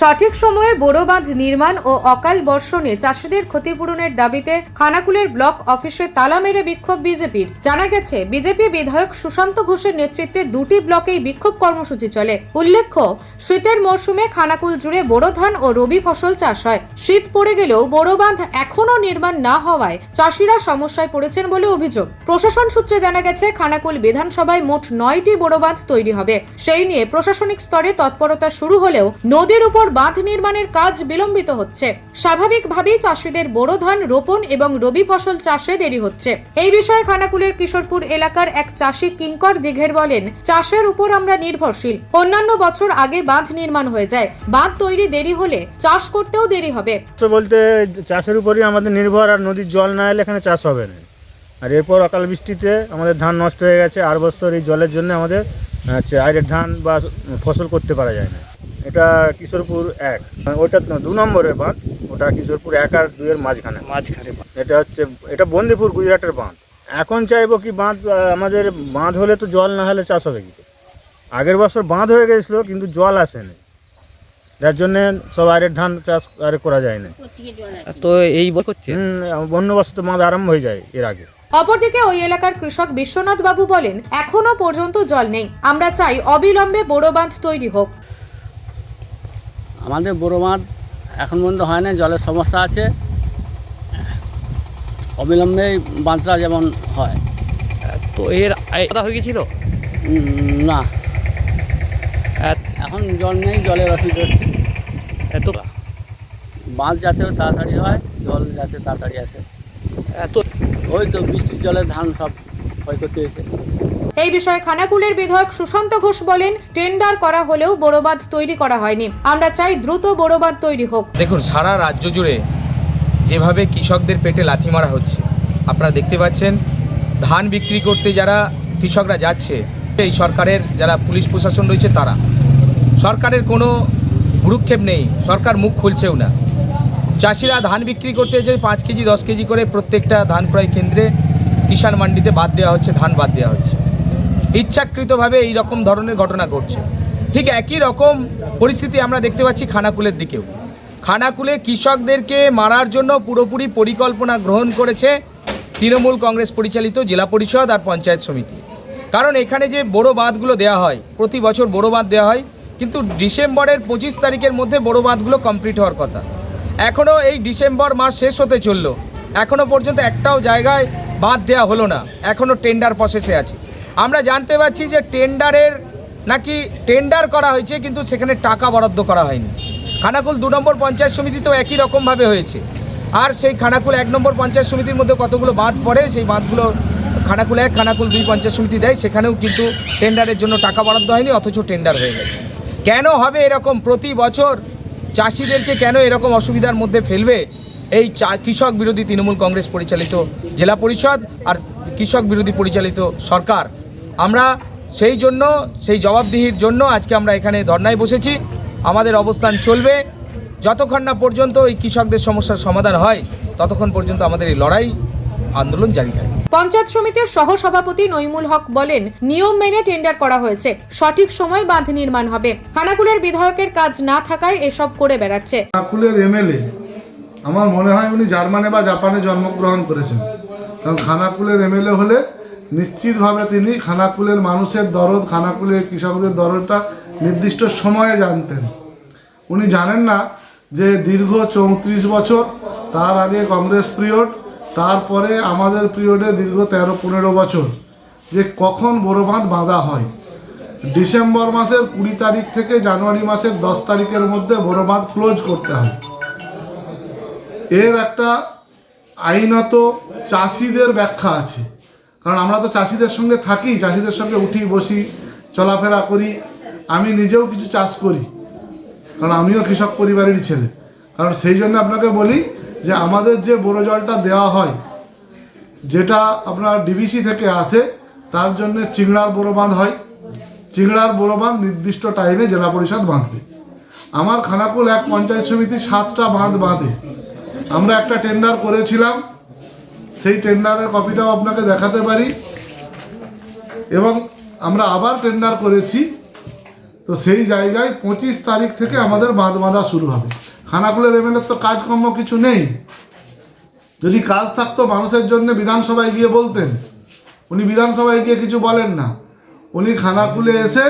সঠিক সময়ে বোরো বাঁধ নির্মাণ ও অকাল বর্ষণে চাষিদের ক্ষতিপূরণের দাবিতে খানাকুলের ব্লক অফিসে তালা মেরে বিক্ষোভ বিজেপির। জানা গেছে, বিজেপি বিধায়ক সুশান্ত ঘোষের নেতৃত্বে দুটি ব্লকেই বিক্ষোভ কর্মসূচি চলে। উল্লেখ্য, শীতের মরশুমে খানাকুল জুড়ে বোরো ধান ও রবি ফসল চাষ হয়। শীত পড়ে গেলেও বোরো বাঁধ এখনও নির্মাণ না হওয়ায় চাষিরা সমস্যায় পড়েছেন বলে অভিযোগ। প্রশাসন সূত্রে জানা গেছে, খানাকুল বিধানসভায় মোট নয়টি বোরো বাঁধ তৈরি হবে। সেই নিয়ে প্রশাসনিক স্তরে তৎপরতা শুরু হলেও নদীর উপর বাঁধ নির্মাণের কাজ বিলম্বিত হচ্ছে। স্বাভাবিকভাবেই চাষিদের বোরো ধান রোপণ এবং রবি ফসল চাষে দেরি হচ্ছে। এই বিষয়ে খানাকুলের কিশোরপুর এলাকার এক চাষি কিঙ্কর দিঘের বলেন, চাষের উপর আমরা নির্ভরশীল। অন্যান্য বছর আগে বাঁধ নির্মাণ হয়ে যায়। বাঁধ তৈরি দেরি হলে চাষ করতেও দেরি হবে। বলতে, চাষের উপরই আমাদের নির্ভর, আর নদীর জল না এলে এখানে চাষ হবে না। আর এরপর অকাল বৃষ্টিতে আমাদের ধান নষ্ট হয়ে গেছে। আর বছর এই জলের জন্য আমাদের আইরের ধান বা ফসল করতে পারা যায় না। এটা কিশোরপুর এক। ওটা দু নম্বরের বাঁধ। ওটা কিশোরপুর এক আর দুইয়ের মাঝখানে। মাঝখানে বাঁধ। এটা হচ্ছে এটা বন্দিপুর গুজরাটের বাঁধ। এখন চাইব কি বাঁধ আমাদের বাঁধ হলে তো জল না হলে চাষ হবে কি আগের বছর বাঁধ হয়ে গেছিল কিন্তু জল আসেনি। যার জন্যে সব আরের ধান চাষ আর করা যায় না। তো এই বছর বন্য বছর তো বাঁধ আরম্ভ হয়ে যায় এর আগে। অপরদিকে ওই এলাকার কৃষক বিশ্বনাথ বাবু বলেন এখনও পর্যন্ত জল নেই। আমরা চাই অবিলম্বে বোরো বাঁধ তৈরি হোক। আমাদের বড় বাঁধ এখন পর্যন্ত হয় না জলের সমস্যা আছে। অবিলম্বে বাঁধটা যেমন হয়। তো এর কথা হয়ে গেছিল? না। এখন জল নেই জলের অসুবিধা এত বাঁধ যাতে তাড়াতাড়ি হয় জল যাতে তাড়াতাড়ি আসে। এত ওই তো বৃষ্টির জলে ধান সব ক্ষয়ক্ষতি হয়েছে। এই বিষয়ে খানাকুলের বিধায়ক সুশান্ত ঘোষ বলেন, টেন্ডার করা হলেও বোরো বাঁধ তৈরি করা হয়নি। আমরা চাই দ্রুত বোরো বাঁধ তৈরি হোক। দেখুন, সারা রাজ্য জুড়ে যেভাবে কৃষকদের পেটে লাথি মারা হচ্ছে, আপনারা দেখতে পাচ্ছেন, ধান বিক্রি করতে যারা কৃষকরা যাচ্ছে, এই সরকারের যারা পুলিশ প্রশাসন রয়েছে তারা। সরকারের কোনো ভ্রুক্ষেপ নেই, সরকার মুখ খুলছেও না। চাষিরা ধান বিক্রি করতে যে পাঁচ কেজি, দশ কেজি করে প্রত্যেকটা ধান ক্রয় কেন্দ্রে কিষাণ মান্ডিতে বাদ দেওয়া হচ্ছে, ধান বাদ দেওয়া হচ্ছে। ইচ্ছাকৃতভাবে এই রকম ধরনের ঘটনা ঘটছে। ঠিক একই রকম পরিস্থিতি আমরা দেখতে পাচ্ছি খানাকুলের দিকেও। খানাকুলে কৃষকদেরকে মারার জন্য পুরোপুরি পরিকল্পনা গ্রহণ করেছে তৃণমূল কংগ্রেস পরিচালিত জেলা পরিষদ আর পঞ্চায়েত সমিতি। কারণ এখানে যে বড় বাঁধগুলো দেওয়া হয়, প্রতি বছর বড় বাঁধ দেওয়া হয়, কিন্তু ডিসেম্বরের পঁচিশ তারিখের মধ্যে বড় বাঁধগুলো কমপ্লিট হওয়ার কথা। এখনও এই ডিসেম্বর মাস শেষ হতে চলল। এখনও পর্যন্ত একটাও জায়গায় বাঁধ দেওয়া হলো না। এখনও টেন্ডার প্রসেসে আছে। আমরা জানতে পারছি যে টেন্ডারের নাকি টেন্ডার করা হয়েছে, কিন্তু সেখানে টাকা বরাদ্দ করা হয়নি। খানাকুল দু নম্বর পঞ্চায়েত সমিতিতেও একই রকমভাবে হয়েছে। আর সেই খানাকুল এক নম্বর পঞ্চায়েত সমিতির মধ্যে কতগুলো বাঁধ পড়ে, সেই বাঁধগুলো খানাকুল এক, খানাকুল দুই পঞ্চায়েত সমিতি দেয়, সেখানেও কিন্তু টেন্ডারের জন্য টাকা বরাদ্দ হয়নি, অথচ টেন্ডার হয়ে গেছে। কেন হবে এরকম? প্রতি বছর চাষিদেরকে কেন এরকম অসুবিধার মধ্যে ফেলবে? এই কৃষক বিরোধী তৃণমূল কংগ্রেস পরিচালিত জেলা পরিষদ আর কৃষক বিরোধী পরিচালিত সরকার। আমরা সেই জন্য সেই জবাবদিহির জন্য আজকে আমরা এখানে ধর্নায় বসেছি। আমাদের অবস্থান চলবে। যতক্ষণ না পর্যন্ত এই কৃষকদের সমস্যার সমাধান হয় ততক্ষণ পর্যন্ত আমাদের এই লড়াই আন্দোলন জারি থাকবে পঞ্চায়েত সমিতির সহ সভাপতি নইমুল হক বলেন নিয়ম মেনে টেন্ডার করা হয়েছে। সঠিক সময় বাঁধ নির্মাণ হবে। খানাকুলের বিধায়কের কাজ না থাকায় এসব করে বেড়াচ্ছে। খানাকুলের এমএলএ আমার মনে হয় উনি জার্মানে বা জাপানে জন্মগ্রহণ করেছেন। কারণ খানাকুলের এমএলএ হলে নিশ্চিতভাবে তিনি খানাকুলের মানুষের দরদ, খানাকুলের কৃষকদের দরদটা নির্দিষ্ট সময়ে জানতেন। উনি জানেন না যে দীর্ঘ চৌত্রিশ বছর তার আগে কংগ্রেস পিরিয়ড, তারপরে আমাদের পিরিয়ডে দীর্ঘ তেরো পনেরো বছর, যে কখন বড় বাঁধ বাঁধা হয়। ডিসেম্বর মাসের কুড়ি তারিখ থেকে জানুয়ারি মাসের দশ তারিখের মধ্যে বড় বাঁধ ক্লোজ করতে হয়। এর একটা আইনত চাষিদের ব্যাখ্যা আছে। কারণ আমরা তো চাষিদের সঙ্গে থাকি, চাষিদের সঙ্গে উঠি, বসি, চলাফেরা করি। আমি নিজেও কিছু চাষ করি, কারণ আমিও কৃষক পরিবারেরই ছেলে। কারণ সেই জন্য আপনাকে বলি যে আমাদের যে বড় জলটা দেওয়া হয়, যেটা আপনার ডিবিসি থেকে আসে, তার জন্য চিংড়ার বড় বাঁধ হয়। চিংড়ার বড় বাঁধ নির্দিষ্ট টাইমে জেলা পরিষদ বাঁধবে। আমার খানাকুল এক পঞ্চায়েত সমিতি সাতটা বাঁধ বাঁধে। আমরা একটা টেন্ডার করেছিলাম সেই টেন্ডারের কপিটাও আপনাকে দেখাতে পারি। এবং আমরা আবার টেন্ডার করেছি। তো সেই জায়গায় পঁচিশ তারিখ থেকে আমাদের বাঁধ বাঁধা শুরু হবে। খানাকুলের এমএলএর তো কাজকর্ম কিছু নেই। যদি কাজ থাকতো মানুষের জন্য বিধানসভায় গিয়ে বলতেন। উনি বিধানসভায় গিয়ে কিছু বলেন না। উনি খানাকুলে এসে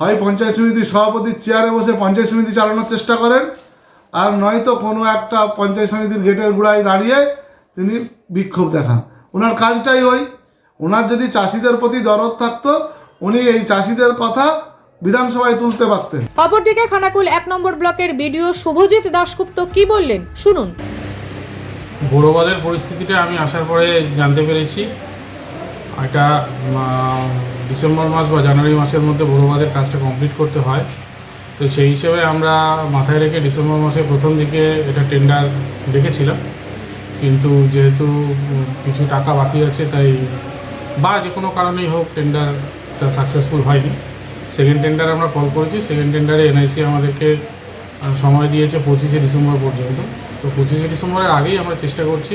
হয় পঞ্চায়েত সমিতির সভাপতির চেয়ারে বসে পঞ্চায়েত সমিতি চালানোর চেষ্টা করেন। আর নয়তো কোনো একটা পঞ্চায়েত সমিতির গেটের গোড়ায় দাঁড়িয়ে তিনি বিক্ষোভ দেখান। ওনার কাজটাই ওই। ওনার যদি চাষিদের প্রতি দরদ থাকতো উনি এই চাষিদের কথা বিধানসভায় তুলতে পারতেন। অপরদিকে খানাকুল এক নম্বর ব্লকের বিডিও শুভজিৎ দাশগুপ্ত কি বললেন? শুনুন। বড়োবাদের পরিস্থিতিটা আমি আসার পরে জানতে পেরেছি। এটা ডিসেম্বর মাস বা জানুয়ারি মাসের মধ্যে বড়োবাদের কাজটা কমপ্লিট করতে হয়। তো সেই হিসেবে আমরা মাথায় রেখে ডিসেম্বর মাসের প্রথম দিকে এটা টেন্ডার রেখেছিলাম কিন্তু যেহেতু কিছু টাকা বাকি আছে, তাই বা যে কোনো কারণেই হোক টেন্ডারটা সাকসেসফুল হয়নি। সেকেন্ড টেন্ডার আমরা কল করেছি সেকেন্ড টেন্ডারে এনআইসি আমাদেরকে সময় দিয়েছে পঁচিশে ডিসেম্বর পর্যন্ত। তো পঁচিশে ডিসেম্বরের আগেই আমরা চেষ্টা করছি,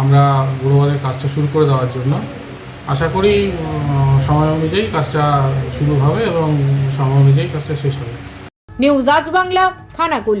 আমরা গুরুবারের কাজটা শুরু করে দেওয়ার জন্য। আশা করি সময় অনুযায়ী কাজটা শুরু হবে এবং সময় অনুযায়ী কাজটা শেষ হবে। নিউজ আজ বাংলা, খানাকুল।